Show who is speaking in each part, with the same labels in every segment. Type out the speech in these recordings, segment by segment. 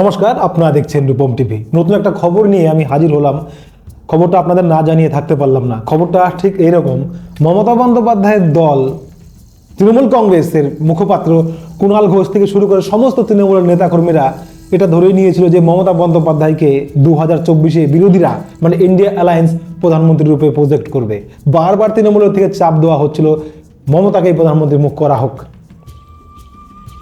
Speaker 1: নমস্কার, আপনারা দেখছেন রূপম টিভি। নতুন একটা খবর নিয়ে আমি হাজির হলাম। খবরটা আপনাদের না জানিয়ে থাকতে পারলাম না। খবরটা ঠিক এইরকম, মমতা বন্দ্যোপাধ্যায়ের দল তৃণমূল কংগ্রেসের মুখপাত্র কুণাল ঘোষ থেকে শুরু করে সমস্ত তৃণমূলের নেতাকর্মীরা এটা ধরেই নিয়েছিল যে মমতা বন্দ্যোপাধ্যায়কে দু হাজার চব্বিশে বিরোধীরা মানে ইন্ডিয়া অ্যালায়েন্স প্রধানমন্ত্রী রূপে প্রজেক্ট করবে। বারবার তৃণমূলের থেকে চাপ দেওয়া হচ্ছিল, মমতাকেই প্রধানমন্ত্রী মুখ করা হোক।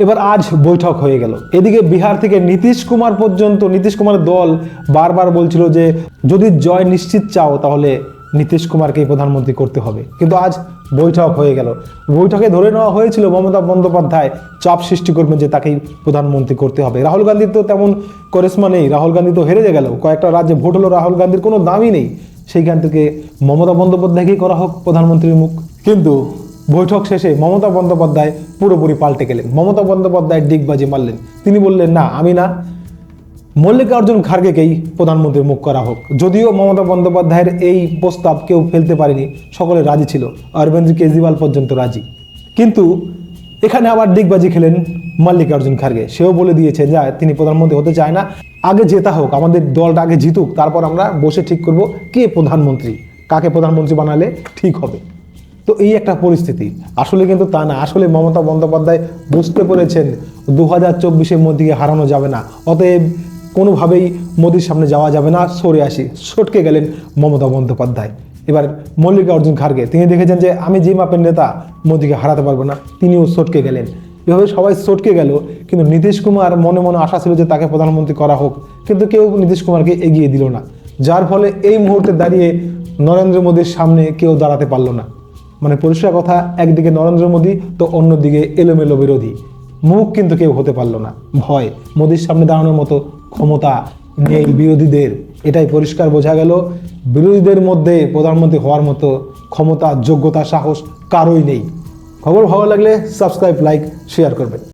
Speaker 1: এবার আজ বৈঠক হয়ে গেল। এদিকে বিহার থেকে নীতিশ কুমার পর্যন্ত, নীতিশ কুমারের দল বারবার বলছিল যে, যদি জয় নিশ্চিত চাও, তাহলে নীতিশ কুমারকেই প্রধানমন্ত্রী করতে হবে। কিন্তু আজ বৈঠক হয়ে গেল। বৈঠকে ধরে নেওয়া হয়েছিল মমতা বন্দ্যোপাধ্যায়, চাপ সৃষ্টি করবেন যে তাকেই প্রধানমন্ত্রী করতে হবে। রাহুল গান্ধীর তো তেমন করিশ্মা নেই। রাহুল গান্ধী তো হেরে গেল। কয়েকটা রাজ্যে ভোট হলো, রাহুল গান্ধীর কোনো দামই নেই। সেইখান থেকে মমতা বন্দ্যোপাধ্যায়কেই করা হোক প্রধানমন্ত্রীর মুখ। কিন্তু বৈঠক শেষে মমতা বন্দ্যোপাধ্যায় পুরোপুরি পাল্টে গেলেন। মমতা বন্দ্যোপাধ্যায় ডিগবাজি মারলেন। তিনি বললেন, না, আমি না। মল্লিকার্জুন খার্গেকেই প্রধানমন্ত্রীর মুখ করা হোক। যদিও মমতা বন্দ্যোপাধ্যায়ের এই প্রস্তাব কেউ ফেলতে পারেনি, সকলে রাজি ছিল। অরবিন্দ কেজরিওয়াল পর্যন্ত রাজি। কিন্তু এখানে আবার ডিগবাজি খেলেন মল্লিকার্জুন খার্গে। সেও বলে দিয়েছে যে, তিনি প্রধানমন্ত্রী হতে চায় না। আগে জেতা হোক, আমাদের দলটা আগে জিতুক, তারপর আমরা বসে ঠিক করব কে প্রধানমন্ত্রী, কাকে প্রধানমন্ত্রী বানালে ঠিক হবে। তো এই একটা পরিস্থিতি। আসলে কিন্তু তা না। আসলে মমতা বন্দ্যোপাধ্যায় বুঝতে পেরেছেন দু হাজার চব্বিশের মোদিকে হারানো যাবে না। অতএব কোনোভাবেই মোদির সামনে যাওয়া যাবে না। সরে আসি। সটকে গেলেন মমতা বন্দ্যোপাধ্যায়। এবার মল্লিকার্জুন খার্গে, তিনি দেখেছেন যে আমি যে মাপের নেতা, মোদিকে হারাতে পারব না। তিনিও সটকে গেলেন। এভাবে সবাই সটকে গেল, কিন্তু নীতিশ কুমার মনে মনে আশা ছিল যে তাকে প্রধানমন্ত্রী করা হোক। কিন্তু কেউ নীতিশ কুমারকে এগিয়ে দিল না। যার ফলে এই মুহূর্তে দাঁড়িয়ে নরেন্দ্র মোদীর সামনে কেউ দাঁড়াতে পারল না। মানে পরিষ্কার কথা, একদিকে নরেন্দ্র মোদী তো অন্যদিকে এলোমেলো বিরোধী। মুখ কিন্তু কেউ হতে পারল না। ভয়, মোদীর সামনে দাঁড়ানোর মতো ক্ষমতা নেই বিরোধীদের। এটাই পরিষ্কার বোঝা গেল। বিরোধীদের মধ্যে প্রধানমন্ত্রী হওয়ার মতো ক্ষমতা, যোগ্যতা, সাহস কারোই নেই। খবর ভালো লাগলে সাবস্ক্রাইব লাইক শেয়ার করবেন।